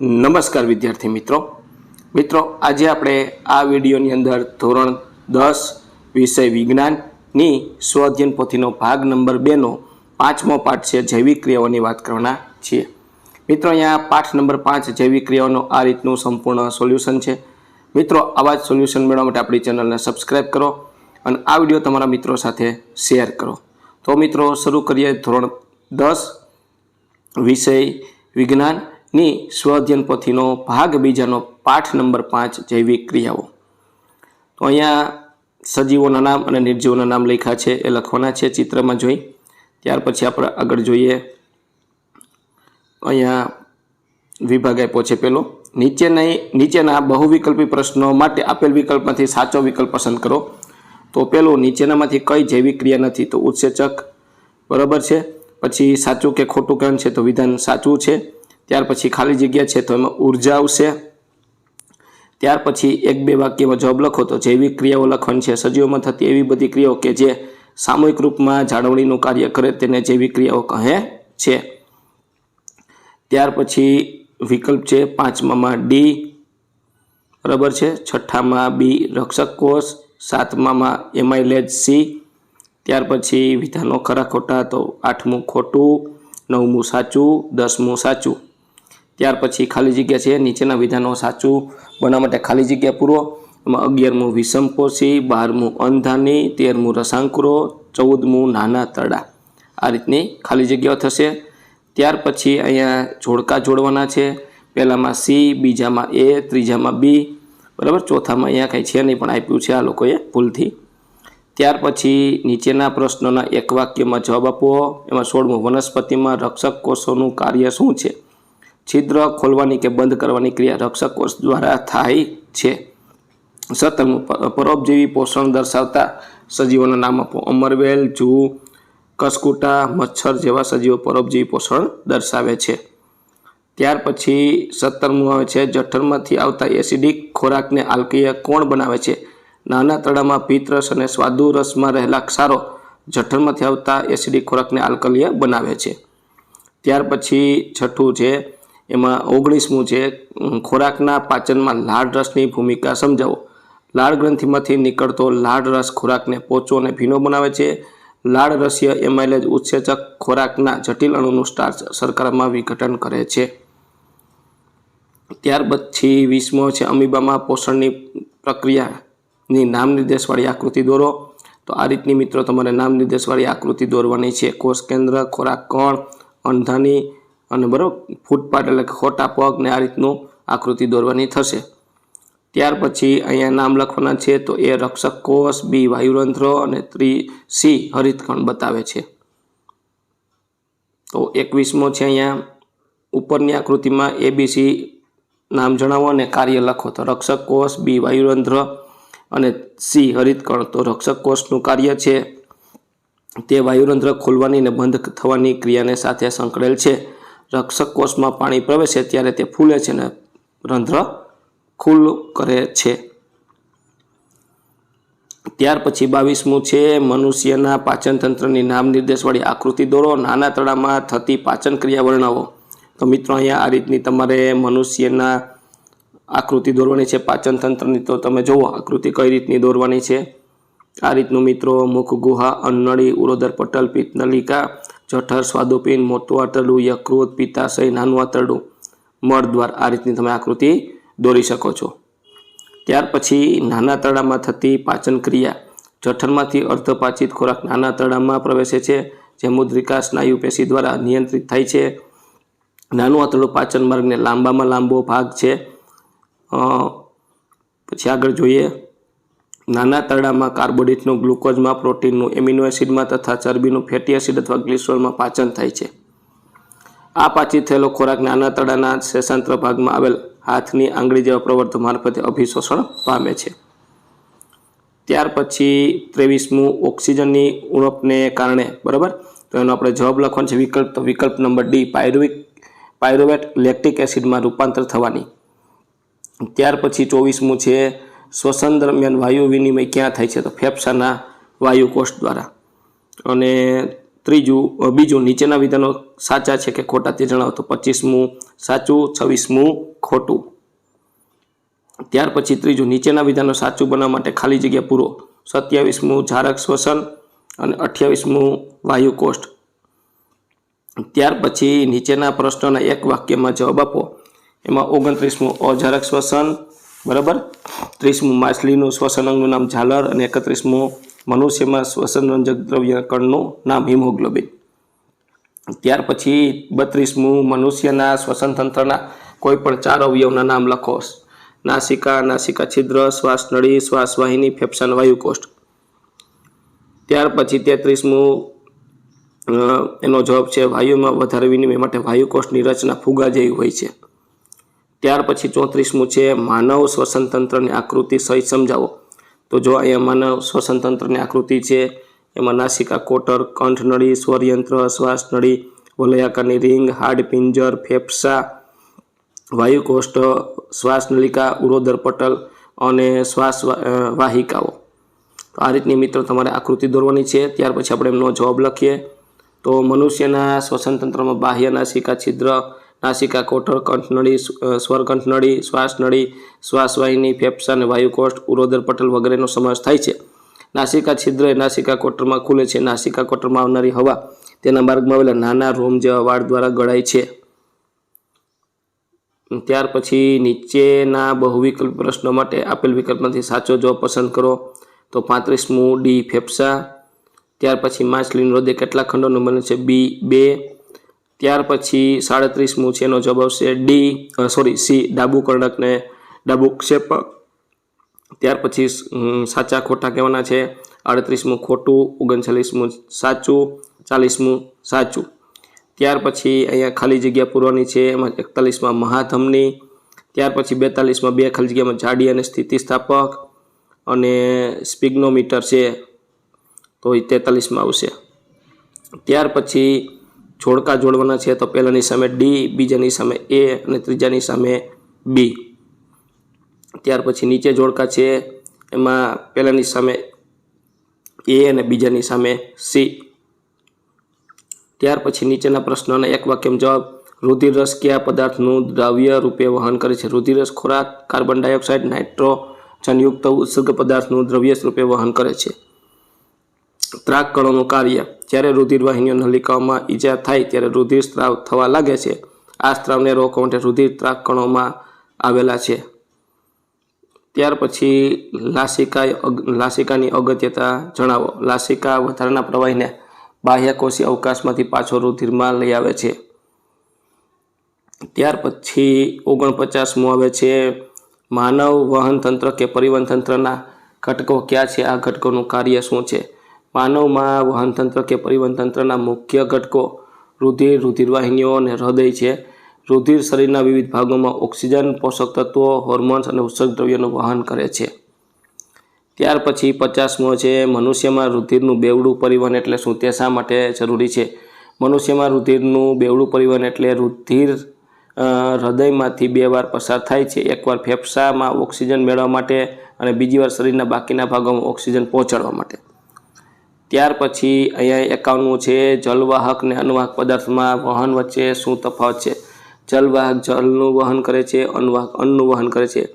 નમસ્કાર વિદ્યાર્થી મિત્રો. મિત્રો, આજે આપણે આ વિડીયોની અંદર ધોરણ દસ વિષય વિજ્ઞાનની સ્વઅધ્યયન પોથીનો ભાગ નંબર બેનો પાંચમો પાઠ છે જૈવિક ક્રિયાઓની વાત કરવાના છીએ. મિત્રો, અહીંયા પાઠ નંબર પાંચ જૈવિક ક્રિયાઓનો આ રીતનું સંપૂર્ણ સોલ્યુશન છે. મિત્રો, આવા જ સોલ્યુશન મેળવવા માટે આપણી ચેનલને સબસ્ક્રાઈબ કરો અને આ વીડિયો તમારા મિત્રો સાથે શેર કરો. તો મિત્રો, શરૂ કરીએ ધોરણ દસ વિષય વિજ્ઞાનની સ્વઅધ્યયન પોથીનો ભાગ બીજાનો પાઠ નંબર પાંચ જૈવિક ક્રિયાઓ. તો અહીંયા સજીવોના નામ અને નિર્જીવોના નામ લખ્યા છે, એ લખવાના છે ચિત્રમાં જોઈ. ત્યાર પછી આપણે આગળ જોઈએ. અહીંયા વિભાગ આપ્યો છે પેલો. નીચેના નીચેના બહુવિકલ્પી પ્રશ્નો માટે આપેલ વિકલ્પમાંથી સાચો વિકલ્પ પસંદ કરો. તો પેલું, નીચેનામાંથી કઈ જૈવિક ક્રિયા નથી, તો ઉત્સેચક. બરાબર છે? પછી સાચું કે ખોટું કહેવાનું છે, તો વિધાન સાચું છે. ત્યાર પછી ખાલી જગ્યા છે તો એમાં ઊર્જા આવશે. ત્યાર પછી એક બે વાક્યમાં જવાબ લખો તો જૈવિક ક્રિયાઓ લખવાની છે. સજીવોમાં થતી એવી બધી ક્રિયાઓ કે જે સામૂહિક રૂપમાં જાળવણીનું કાર્ય કરે તેને જૈવિક ક્રિયાઓ કહે છે. ત્યાર પછી વિકલ્પ છે પાંચમામાં ડી, બરાબર છે? છઠ્ઠામાં બી, રક્ષક કોષ. સાતમામાં એમાઇલેજ સી. ત્યાર પછી વિધાનો ખરા ખોટા તો આઠમું ખોટું, નવમું સાચું, દસમું સાચું. ત્યાર પછી ખાલી જગ્યા છે, નીચેના વિધાનો સાચું બનાવવા માટે ખાલી જગ્યા પૂરો. એમાં અગિયારમું વિષમપોષી બારમું અંધાની, તેરમું રસાંકુરો, ચૌદમું નાના તરડા આ રીતની ખાલી જગ્યાઓ થશે. ત્યાર પછી અહીંયા જોડકા જોડવાના છે. પહેલામાં સી, બીજામાં એ, ત્રીજામાં બી. બરાબર? ચોથામાં અહીંયા કંઈ છે નહીં, પણ આપ્યું છે આ લોકોએ ભૂલથી. ત્યાર પછી નીચેના પ્રશ્નોના એક વાક્યમાં જવાબ આપવો એમાં સોળમું વનસ્પતિમાં રક્ષક કોષોનું કાર્ય શું છે? છિદ્ર ખોલવાની કે બંધ કરવાની ક્રિયા રક્ષક કોષ દ્વારા થાય છે. સત્તરમું પરોપજીવી પોષણ દર્શાવતા સજીવોના નામ આપો. અમરવેલ, જૂ, કસકુટા, મચ્છર જેવા સજીવો પરોપજીવી પોષણ દર્શાવે છે. ત્યાર પછી સત્તરમું આવે છે. જઠરમાંથી આવતા એસિડિક ખોરાકને આલ્કીય કોણ બનાવે છે? નાના તળામાં પિત્તરસ અને સ્વાદુ રસમાં રહેલા ક્ષારો જઠરમાંથી આવતા એસિડિક ખોરાકને આલ્કલીય બનાવે છે. ત્યાર પછી છઠ્ઠું છે એમાં ઓગણીસમું છે ખોરાકના પાચનમાં લાળ રસની ભૂમિકા સમજાવો. લાળ ગ્રંથિમાંથી નીકળતો લાળ રસ ખોરાકને પોચો અને ભીનો બનાવે છે. લાળ રસ્ય એમાઇલેજ ઉત્સેચક ખોરાકના જટિલ અણુનું સ્ટાર્ચ શર્કરામાં વિઘટન કરે છે. ત્યાર પછી વીસમો છે, અમીબામાં પોષણની પ્રક્રિયાની નામ નિર્દેશવાળી આકૃતિ દોરો. તો આ રીતની મિત્રો તમારે નામ નિર્દેશવાળી આકૃતિ દોરવાની છે. કોષ કેન્દ્ર ખોરાક કણ, અંધાની અને બરાબર, ફૂટપાથ એટલે ખોટા પગ ને આ રીતનું આકૃતિ દોરવાની થશે. ત્યાર પછી અહીંયા નામ લખવાના છે, તો એ રક્ષક કોષ બી વાયુરંધ્ર અને ત્રી સી હરિતકણ બતાવે છે. તો એકવીસમો છે અહીંયા, ઉપરની આકૃતિમાં એબીસી નામ જણાવો અને કાર્ય લખો. તો રક્ષક કોષ બી વાયુરંધ્ર અને સી હરિતકણ તો રક્ષક કોષનું કાર્ય છે, તે વાયુરંધ્ર ખોલવાની અને બંધ થવાની ક્રિયાને સાથે સંકળેલ છે. રક્ષક કોષમાં પાણી પ્રવેશે ત્યારે તે ફૂલે છે અને રંધ્ર ખુલ્લું કરે છે. ત્યાર પછી બાવીસમું છે, મનુષ્યના પાચન તંત્રની નામ નિર્દેશવાળી આકૃતિ દોરો. નાના તળામાં થતી પાચન ક્રિયા વર્ણવો. તો મિત્રો, અહીંયા આ રીતની તમારે મનુષ્યના આકૃતિ દોરવાની છે પાચન તંત્રની તો તમે જુઓ, આકૃતિ કઈ રીતની દોરવાની છે. આ રીતનું મિત્રો મુખ ગુહા અન્નળી, ઉરોદર પટલ, પિત્તનલિકા જઠર, સ્વાદુપિંડ મોટું આંતરડું યકૃત, પિત્તાશય નાનું આંતરડું મળદ્વાર આ રીતની તમે આકૃતિ દોરી શકો છો. ત્યાર પછી નાના તળામાં થતી પાચન ક્રિયા જઠરમાંથી અર્ધપાચિત ખોરાક નાના તળામાં પ્રવેશે છે, જે મુદ્રિકા, સ્નાયુ પેશી દ્વારા નિયંત્રિત થાય છે. નાનું આંતરડું પાચન માર્ગને લાંબામાં લાંબો ભાગ છે. પછી આગળ જોઈએ. નાના તરડામાં કાર્બોડિટનું ગ્લુકોઝમાં પ્રોટીનનું એમિનો એસિડમાં તથા ચરબીનું ફેટી એસિડ અથવા ગ્લિસરોલમાં પાચન થાય છે. આ પાચિત થયેલો ખોરાક નાના તળાના શેષાંત્ર ભાગમાં આવેલ હાથની આંગળી જેવા પ્રવર્તો મારફતે અભિશોષણ પામે છે. ત્યાર પછી ત્રેવીસમું ઓક્સિજનની ઉણપને કારણે, બરાબર? તો એનો આપણે જવાબ લખવાનો છે વિકલ્પ, તો વિકલ્પ number D, pyruvic, pyruvate lactic એસિડમાં રૂપાંતર થવાની. ત્યાર પછી ચોવીસમું છે શ્વસન દરમિયાન વાયુ વિનિમય ક્યાં થાય છે તો ફેફસાના વાયુકોષ દ્વારા. અને ત્રીજું બીજું, નીચેના વિધાનો સાચા છે કે ખોટા તે જણાવો તો પચીસમું, સાચું, છવ્વીસમું, ખોટું. ત્યાર પછી ત્રીજું, નીચેના વિધાનો સાચું બનાવવા માટે ખાલી જગ્યા પૂરો. સત્યાવીસમું ઝારક શ્વસન અને અઠ્યાવીસમું વાયુ કોષ્ટ ત્યાર પછી નીચેના પ્રશ્નોના એક વાક્યમાં જવાબ આપો. એમાં ઓગણત્રીસમું, અજારક શ્વસન બરાબર? ત્રીસમું માછલીનું શ્વસન અંગનું નામ ઝાલર અને એકત્રીસમું મનુષ્યમાં શ્વસનરંજક દ્રવ્ય કણનું નામ હિમોગ્લોબિન. ત્યાર પછી બત્રીસમું મનુષ્યના શ્વસન તંત્રના કોઈ પણ ચાર અવયવના નામ લખો. નાસિકા નાસિકા છિદ્ર, શ્વાસ નળી, શ્વાસ વાહિની ફેફસાનો વાયુકોષ્ઠ ત્યાર પછી તેત્રીસમું એનો જવાબ છે વાયુમાં વધારે વિનિમય માટે વાયુકોષની રચના ફુગા જેવી હોય છે. ત્યાર પછી ચોત્રીસમું છે, માનવ શ્વસન તંત્રની આકૃતિ સહિત સમજાવો. તો જો અહીંયા માનવ શ્વસનતંત્રની આકૃતિ છે, એમાં નાસિકા કોટર કંઠનળી સ્વરયંત્ર, શ્વાસ નળી, વલયાકારની રિંગ હાડપિંજર ફેફસા, વાયુકોષ્ઠ, શ્વાસ નલિકા ઉરોદર પટલ અને શ્વાસ વાહિકાઓ. તો આ રીતની મિત્રો તમારે આકૃતિ દોરવાની છે. ત્યાર પછી આપણે એમનો જવાબ લખીએ. તો મનુષ્યના શ્વસનતંત્રમાં બાહ્ય નાસિકા છિદ્ર નાસિકા કોઠળ કંઠનળી સ્વરકંઠનળી, શ્વાસનળી, શ્વાસવાહિની ફેફસા અને વાયુકોષ્ઠ, ઉરોદર પટલ વગેરેનો સમાવેશ થાય છે. નાસિકા છિદ્ર એ નાસિકા કોટરમાં ખુલે છે. નાસિકા કોટરમાં આવનારી હવા તેના માર્ગમાં આવેલા નાના રોમ જેવા વાળ દ્વારા ગળાય છે. ત્યાર પછી નીચેના બહુવિકલ્પ પ્રશ્નો માટે આપેલ વિકલ્પમાંથી સાચો જવાબ પસંદ કરો. તો પાંત્રીસમું ડી, ફેફસા. ત્યાર પછી માછલીનું હૃદય કેટલા ખંડોનું બને છે? બી, બે. ત્યાર પછી સાડત્રીસમું છે, એનો જવાબ આવશે ડી સોરી સી ડાબુ કર્ણકને ડાબુ ક્ષેપક. ત્યાર પછી સાચા ખોટા કહેવાના છે. આડત્રીસમું ખોટું, ઓગણચાલીસમું સાચું, ચાલીસમું સાચું. ત્યાર પછી અહીંયા ખાલી જગ્યા પૂરવાની છે, એમાં એકતાલીસમાં મહાધમની. ત્યાર પછી બેતાલીસમાં બે ખાલી જગ્યામાં જાડી અને સ્થિતિસ્થાપક અને સ્પિગ્નોમીટર છે, તો એ તેતાલીસમાં આવશે. ત્યાર પછી જોડકા જોડવાના છે તો પહેલાની સામે ડી બીજાની સામે એ અને ત્રીજાની સામે બી ત્યાર પછી નીચે જોડકા છે, એમાં પહેલાની સામે એ અને બીજાની સામે સી ત્યાર પછી નીચેના પ્રશ્નોના એક વાક્યમાં જવાબ, રુધિરરસ કયા પદાર્થનું દ્રાવ્ય રૂપે વહન કરે છે? રુધિરસ ખોરાક, કાર્બન ડાયોક્સાઇડ નાઇટ્રોજનયુક્ત ઉત્સર્ગ પદાર્થનું દ્રવ્ય રૂપે વહન કરે છે. ત્રાક કણોનું કાર્ય. જ્યારે રુધિર વાહિનીઓ નલિકાઓમાં ઈજા થાય ત્યારે રુધિર સ્ત્રાવ થવા લાગે છે. આ સ્ત્રાવને રોકવા માટે રુધિર ત્રાક કણોમાં આવેલા છે. ત્યાર પછી લાસિકા લાસિકાની અગત્યતા જણાવો. લાસિકા વધારાના પ્રવાહીને બાહ્યકોષી અવકાશમાંથી પાછો રુધિરમાં લઈ આવે છે. ત્યાર પછી ઓગણપચાસમું આવે છે. માનવ વહન તંત્ર કે પરિવહન તંત્રના ઘટકો ક્યાં છે? આ ઘટકોનું કાર્ય શું છે? માનવમાં વહન તંત્ર કે પરિવહન તંત્રના મુખ્ય ઘટકો રુધિર, રુધિરવાહિનીઓ અને હૃદય છે. રુધિર શરીરના વિવિધ ભાગોમાં ઓક્સિજન, પોષક તત્વો, હોર્મોન્સ અને ઉત્સર્ગ દ્રવ્યોનું વહન કરે છે. ત્યાર પછી પચાસમો છે, મનુષ્યમાં રુધિરનું બેવડું પરિવહન એટલે શું તે શા માટે જરૂરી છે? મનુષ્યમાં રુધિરનું બેવડું પરિવહન એટલે રુધિર હૃદયમાંથી બે વાર પસાર થાય છે. એકવાર ફેફસામાં ઓક્સિજન મેળવવા માટે અને બીજી વાર શરીરના બાકીના ભાગોમાં ઓક્સિજન પહોંચાડવા માટે. ત્યાર પછી અહીંયા એકાવનમું છે, જલવાહક ને અન્વાહક પદાર્થમાં વહન વચ્ચે શું તફાવત છે? જલવાહક જલનું વહન કરે છે અન્વાહક અન્નનું વહન કરે છે.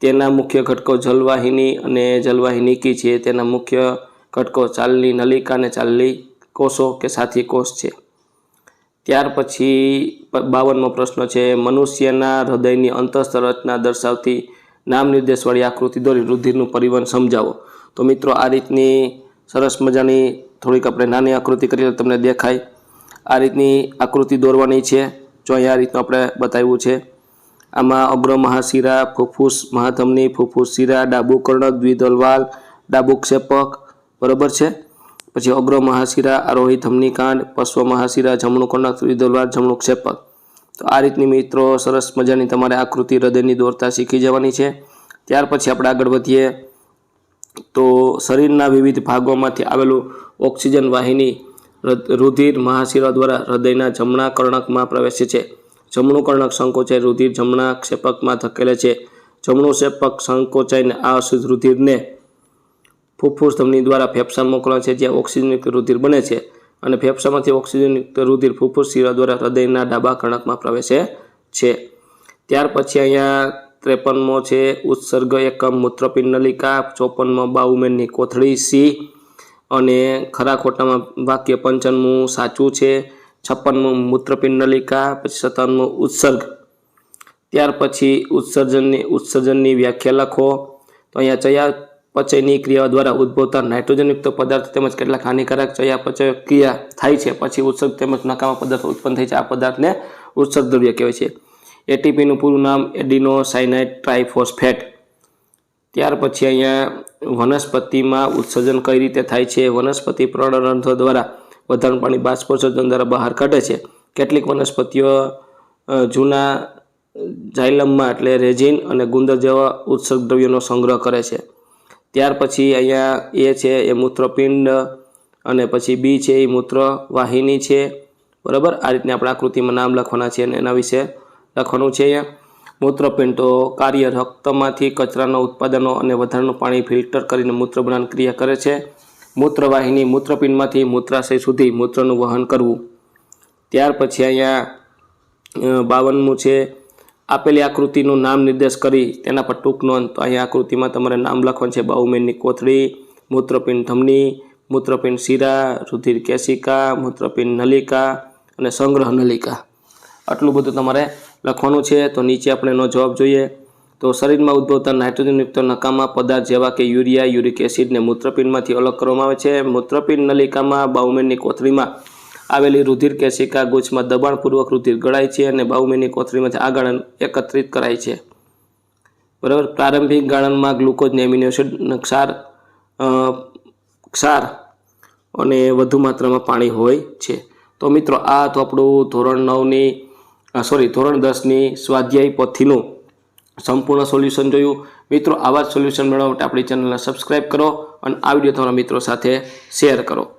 તેના મુખ્ય ઘટકો જલવાહિની અને જલવાહિનીકી છે. તેના મુખ્ય ઘટકો ચાલની નલિકા અને ચાલની કોષો કે સાથી કોષ છે. ત્યાર પછી બાવનમો પ્રશ્ન છે, મનુષ્યના હૃદયની અંતસ્થ રચના દર્શાવતી નામ નિર્દેશવાળી આકૃતિ દોરી રુધિરનું પરિવહન સમજાવો. તો મિત્રો, આ રીતની સરસ મજાની થોડીક આપણે નાની આકૃતિ કરીએ તમને દેખાય. આ રીતની આકૃતિ દોરવાની છે. જો અહીંયા આ રીતનું આપણે બતાવ્યું છે. આમાં અગ્ર મહાશિરા ફુફ્ફુસ મહાધમની ફુફ્ફુસ શિરા, ડાબુ કર્ણક, દ્વિદલવાલ, ડાબુ ક્ષેપક, બરાબર છે? પછી અગ્ર મહાશિરા, આરોહી ધમની કાંડ, પશ્વ મહાશિરા, જમણું કર્ણક, દ્વિદલવાલ, જમણું ક્ષેપક. તો આ રીતની મિત્રો સરસ મજાની તમારે આકૃતિ હૃદયની દોરતા શીખી જવાની છે. ત્યાર પછી આપણે આગળ વધીએ. તો શરીરના વિવિધ ભાગોમાંથી આવેલું ઓક્સિજન વાહિની રુધિર મહાશિરા દ્વારા હૃદયના જમણા કર્ણકમાં પ્રવેશે છે. જમણું કર્ણક સંકોચાઈ રુધિર જમણા ક્ષેપકમાં ધકેલે છે. જમણું ક્ષેપક સંકોચાઈને આ અશુદ્ધ રુધિરને ફૂફૂસ ધમની દ્વારા ફેફસામાં મોકલવા છે, જ્યાં ઓક્સિજનયુક્ત રુધિર બને છે અને ફેફસામાંથી ઓક્સિજનયુક્ત રુધિર ફૂફૂસ શિરા દ્વારા હૃદયના ડાબા કર્ણકમાં પ્રવેશે છે. ત્યાર પછી અહીંયા ત્રેપનમો છે, ઉત્સર્ગ એકમ મૂત્રપિંડ નલિકા, ચોપનમો બાઉમેનની કોથળી સી અને ખરા ખોટામાં વાક્ય પંચનમું સાચું છે, છપ્પનમું મૂત્રપિંડ નલિકા, પછી સત્તાવનમું ઉત્સર્ગ. ત્યાર પછી ઉત્સર્જનની ઉત્સર્જનની વ્યાખ્યા લખો. તો અહીંયા ચયાપચયની ક્રિયાઓ દ્વારા ઉદ્ભવતા નાઇટ્રોજનયુક્ત પદાર્થ તેમજ કેટલાક હાનિકારક ચયાપચય ક્રિયા થાય છે. પછી ઉત્સર્ગ તેમજ નકામા પદાર્થો ઉત્પન્ન થાય છે. આ પદાર્થને ઉત્સર્ગ દ્રવ્ય કહેવાય છે. એટીપીનું પૂરું નામ એડિનો સાયનાઇડ ટ્રાઇફોસ્ફેટ. ત્યાર પછી અહીંયા વનસ્પતિમાં ઉત્સર્જન કઈ રીતે થાય છે? વનસ્પતિ પ્રણરંધ્ર દ્વારા વધારાનું પાણી બાષ્પોત્સર્જન દ્વારા બહાર કાઢે છે. કેટલીક વનસ્પતિઓ જૂના ઝાયલમમાં એટલે રેઝિન અને ગુંદર જેવા ઉત્સર્ગ દ્રવ્યોનો સંગ્રહ કરે છે. ત્યાર પછી અહીંયા એ છે, એ મૂત્રપિંડ અને પછી બી છે, એ મૂત્ર વાહિની છે. બરાબર? આ રીતની આપણે આકૃતિમાં નામ લખવાના છે અને એના વિશે લખવાનું છે. અહીંયા મૂત્રપિંડ તો કાર્ય રક્તમાંથી કચરાના ઉત્પાદનો અને વધારાનું પાણી ફિલ્ટર કરીને મૂત્ર ક્રિયા કરે છે. મૂત્રવાહિની મૂત્રપિંડમાંથી મૂત્રાશય સુધી મૂત્રનું વહન કરવું. ત્યાર પછી અહીંયા બાવનમું છે. આપેલી આકૃતિનું નામ નિર્દેશ કરી તેના પર ટૂંક નોંધ તો અહીંયા આકૃતિમાં તમારે નામ લખવાનું છે. બાઉમેનની કોથળી, મૂત્રપિંડ ધમની, મૂત્રપિંડ શિરા, રુધિર કેશિકા, મૂત્રપિંડ નલિકા અને સંગ્રહ નલિકા. આટલું બધું તમારે લખવાનું છે, તો નીચે આપણે એનો જવાબ જોઈએ. તો શરીરમાં ઉદ્ભવતા નાઇટ્રોજનયુક્ત નકામા પદાર્થ જેવા કે યુરિયા, યુરિક એસિડને મૂત્રપિંડમાંથી અલગ કરવામાં આવે છે. મૂત્રપિંડ નલિકામાં બાઉમેનની કોથળીમાં આવેલી રુધિર કેશિકા ગુચ્છમાં દબાણપૂર્વક રુધિર ગળાય છે અને બાઉમેનની કોથળીમાંથી આગળ એકત્રિત કરાય છે. બરાબર? પ્રારંભિક ગાળણમાં ગ્લુકોઝ ને એમિનો એસિડ અને ક્ષાર ક્ષાર અને વધુ માત્રામાં પાણી હોય છે. તો મિત્રો, આ હતું આપણું ધોરણ નવની સોરી ધોરણ દસની સ્વાધ્યાય પોથીનું સંપૂર્ણ સોલ્યુશન જોયું. મિત્રો, આવા જ સોલ્યુશન મેળવવા માટે આપણી ચેનલને સબસ્ક્રાઈબ કરો અને આ વીડિયો તમારા મિત્રો સાથે શેર કરો.